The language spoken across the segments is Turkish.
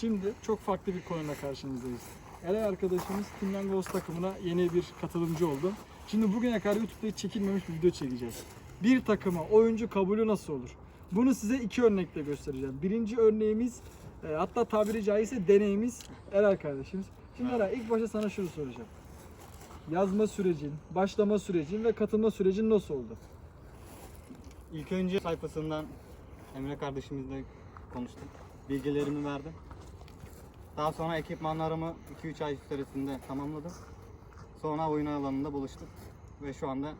Şimdi çok farklı bir konuyla karşınızdayız. Eray arkadaşımız Team Langos takımına yeni bir katılımcı oldu. Şimdi bugüne kadar YouTube'da hiç çekilmemiş bir video çekeceğiz. Bir takıma oyuncu kabulü nasıl olur? Bunu size iki örnekle göstereceğim. Birinci örneğimiz e, hatta tabiri caizse deneyimiz Eray kardeşimiz. Şimdi Eray ilk başta sana şunu soracağım. Yazma sürecin, başlama sürecin ve katılma sürecin nasıl oldu? İlk önce sayfasından Emre kardeşimizle konuştum. Bilgilerimi verdim. Daha sonra ekipmanlarımı 2-3 ay süresinde tamamladım. Sonra oyun alanında buluştuk. Ve şu anda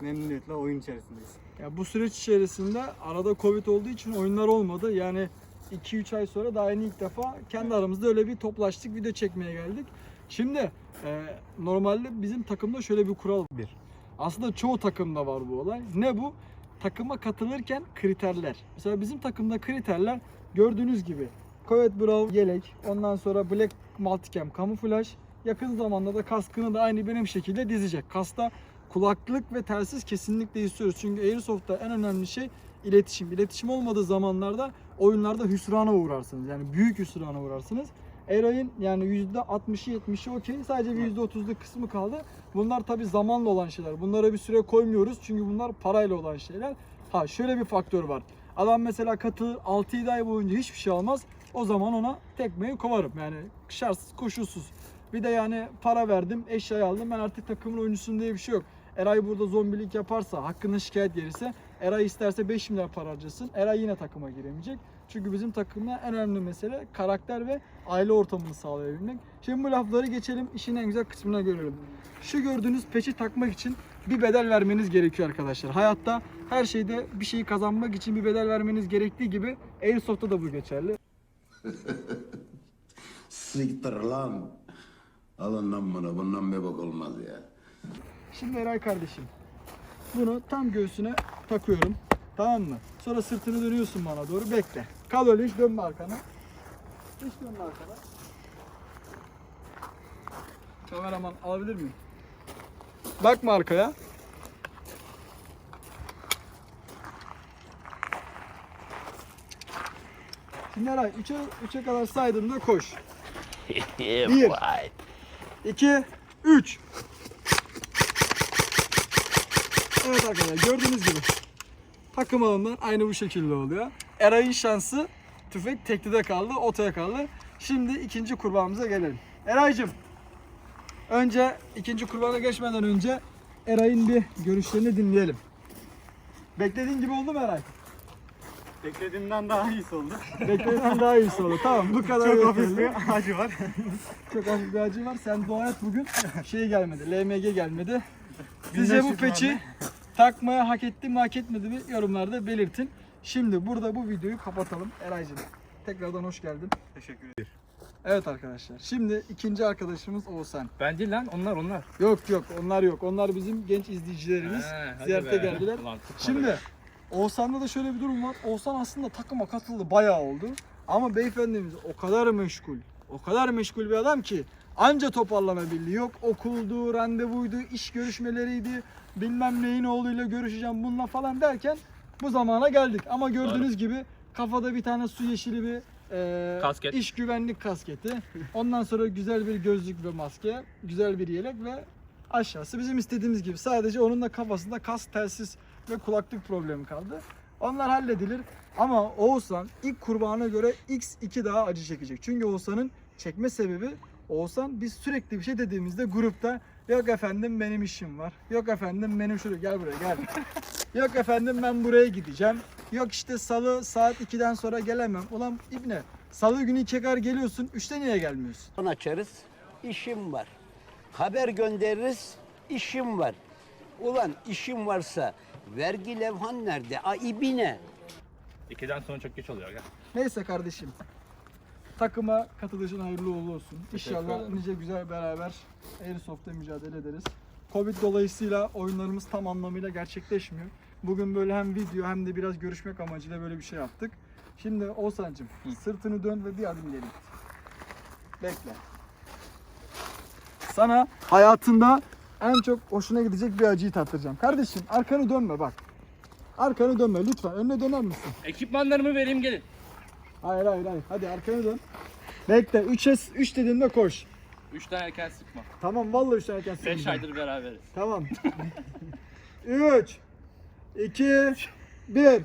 memnuniyetle oyun içerisindeyiz. Ya bu süreç içerisinde arada Covid olduğu için oyunlar olmadı. Yani 2-3 ay sonra daha yeni ilk defa kendi aramızda öyle bir toplaştık, video çekmeye geldik. Şimdi e, normalde bizim takımda şöyle bir kural bir. Aslında çoğu takımda var bu olay. Ne bu? Takıma katılırken kriterler. Mesela bizim takımda kriterler gördüğünüz gibi Covid Brown yelek, ondan sonra Black Multicam kamuflaj, yakın zamanda da kaskını da aynı benim şekilde dizecek. Kasta kulaklık ve telsiz kesinlikle istiyoruz. Çünkü Airsoft'ta en önemli şey iletişim. İletişim olmadığı zamanlarda oyunlarda hüsrana uğrarsınız. Yani büyük hüsrana uğrarsınız. Eray'ın yani %60'ı 70'i okey. Sadece bir %30'luk kısmı kaldı. Bunlar tabi zamanla olan şeyler. Bunlara bir süre koymuyoruz. Çünkü bunlar parayla olan şeyler. Ha şöyle bir faktör var. Adam mesela katı 6-7 ay boyunca hiçbir şey almaz. O zaman ona tekmeyi kovarım. Yani şartsız koşulsuz. Bir de yani para verdim, eşyayı aldım. Ben artık takımın oyuncusuyum diye bir şey yok. Eray burada zombilik yaparsa, hakkında şikayet gelirse Eray isterse 5 milyar para harcasın. Eray yine takıma giremeyecek. Çünkü bizim takımda en önemli mesele karakter ve aile ortamını sağlayabilmek. Şimdi bu lafları geçelim, işin en güzel kısmına görelim. Şu gördüğünüz peçi takmak için bir bedel vermeniz gerekiyor arkadaşlar. Hayatta her şeyde bir şeyi kazanmak için bir bedel vermeniz gerektiği gibi Airsoft'ta da bu geçerli. Siktir lan. Alın lan bunu. Bundan bir bak olmaz ya. Şimdi Eray kardeşim. Bunu tam göğsüne takıyorum. Tamam mı? Sonra sırtını dönüyorsun bana doğru. Bekle. Kal öyle hiç dönme arkana. Hiç dönme arkana. Kameraman alabilir miyim? Bakma arkaya. Şimdi Eray 3'e 3'e kadar saydığımda koş. Bir. 2 3 Evet arkadaşlar gördüğünüz gibi takım alanlar aynı bu şekilde oluyor. Eray'ın şansı tüfek teklide kaldı, otoya kaldı. Şimdi ikinci kurbağamıza gelelim. Eray'cım önce ikinci kurbağana geçmeden önce Eray'ın bir görüşlerini dinleyelim. Beklediğin gibi oldu mu Eray? Beklediğimden daha iyisi oldu. Beklediğinden daha iyisi oldu. Tamam bu kadar Çok hafif bir acı var. Çok hafif bir acı var. Sen dua et bugün şey gelmedi. LMG gelmedi. Sizce bu peçi takmaya hak etti mi hak etmedi mi yorumlarda belirtin. Şimdi burada bu videoyu kapatalım. Eraycığım tekrardan hoş geldin. Teşekkür ederim. Evet arkadaşlar şimdi ikinci arkadaşımız Oğuzhan. Ben değil lan onlar onlar. Yok yok onlar yok. Onlar bizim genç izleyicilerimiz. He, Ziyarete be. geldiler. Ulan Şimdi. Oğuzhan'da da şöyle bir durum var. Oğuzhan aslında takıma katıldı bayağı oldu. Ama beyefendimiz o kadar meşgul, o kadar meşgul bir adam ki anca toparlanabildi. Yok okuldu, randevuydu, iş görüşmeleriydi, bilmem neyin oğluyla görüşeceğim bununla falan derken bu zamana geldik. Ama gördüğünüz gibi kafada bir tane su yeşili bir e, Kasket. iş güvenlik kasketi. Ondan sonra güzel bir gözlük ve maske, güzel bir yelek ve aşağısı bizim istediğimiz gibi. Sadece onun da kafasında kas, telsiz ve kulaklık problemi kaldı. Onlar halledilir. Ama Oğuzhan ilk kurbağana göre x2 daha acı çekecek. Çünkü Oğuzhan'ın çekme sebebi Oğuzhan biz sürekli bir şey dediğimizde grupta yok efendim benim işim var. Yok efendim benim şuraya gel buraya gel. yok efendim ben buraya gideceğim. Yok işte salı saat 2'den sonra gelemem. Ulan İbne salı günü kadar geliyorsun. 3'te niye gelmiyorsun? Açarız, işim var. Haber göndeririz, işim var. Ulan işim varsa vergi levhan nerede? Aibine. İkiden sonra çok geç oluyor. Gel. Neyse kardeşim. Takıma katılışın hayırlı uğurlu olsun. İnşallah ederim. nice güzel beraber Airsoft'ta mücadele ederiz. Covid dolayısıyla oyunlarımız tam anlamıyla gerçekleşmiyor. Bugün böyle hem video hem de biraz görüşmek amacıyla böyle bir şey yaptık. Şimdi Oğuzhan'cım sırtını dön ve bir adım git. Bekle. Sana hayatında en çok hoşuna gidecek bir acıyı tattıracağım. Kardeşim arkanı dönme bak. Arkanı dönme lütfen. Önüne döner misin? Ekipmanlarımı vereyim gelin. Hayır hayır hayır. Hadi arkanı dön. Bekle 3'e 3 dediğimde koş. 3 tane erken sıkma. Tamam vallahi 3 erken 5 söyleyeceğim. aydır beraberiz. Tamam. 3 2 1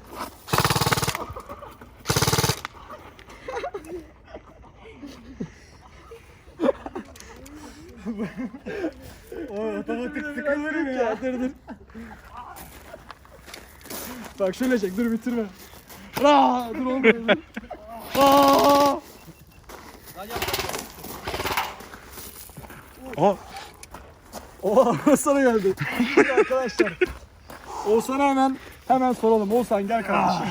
O otomatik sıkılır ya dur dur. Bak şöyle çek dur bitirme. Aa, dur olmuyor. dur. Aa! Aha. Oha sana geldi. Şimdi arkadaşlar. Oğuzhan'a hemen hemen soralım. Oğuzhan gel kardeşim.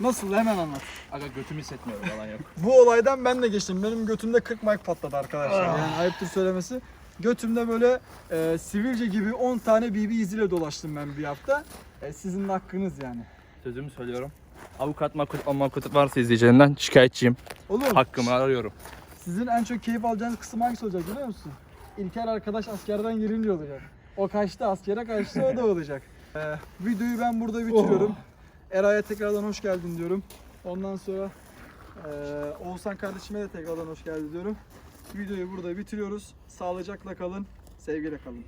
Nasıl hemen anlat. Aga götümü hissetmiyorum yalan yok. Bu olaydan ben de geçtim. Benim götümde 40 mic patladı arkadaşlar. Yani ayıptır söylemesi. Götümde böyle e, sivilce gibi 10 tane BB iziyle dolaştım ben bir hafta. E, sizin hakkınız yani. Sözümü söylüyorum. Avukat makut makut varsa izleyicilerinden şikayetçiyim. Oğlum Hakkımı arıyorum. sizin en çok keyif alacağınız kısım hangisi olacak biliyor musun? İlker arkadaş askerden gelince olacak. O kaçtı askere kaçtı o da olacak. E, videoyu ben burada bitiriyorum. Eray'a tekrardan hoş geldin diyorum. Ondan sonra e, Oğuzhan kardeşime de tekrardan hoş geldin diyorum. Videoyu burada bitiriyoruz. Sağlıcakla kalın, sevgiyle kalın.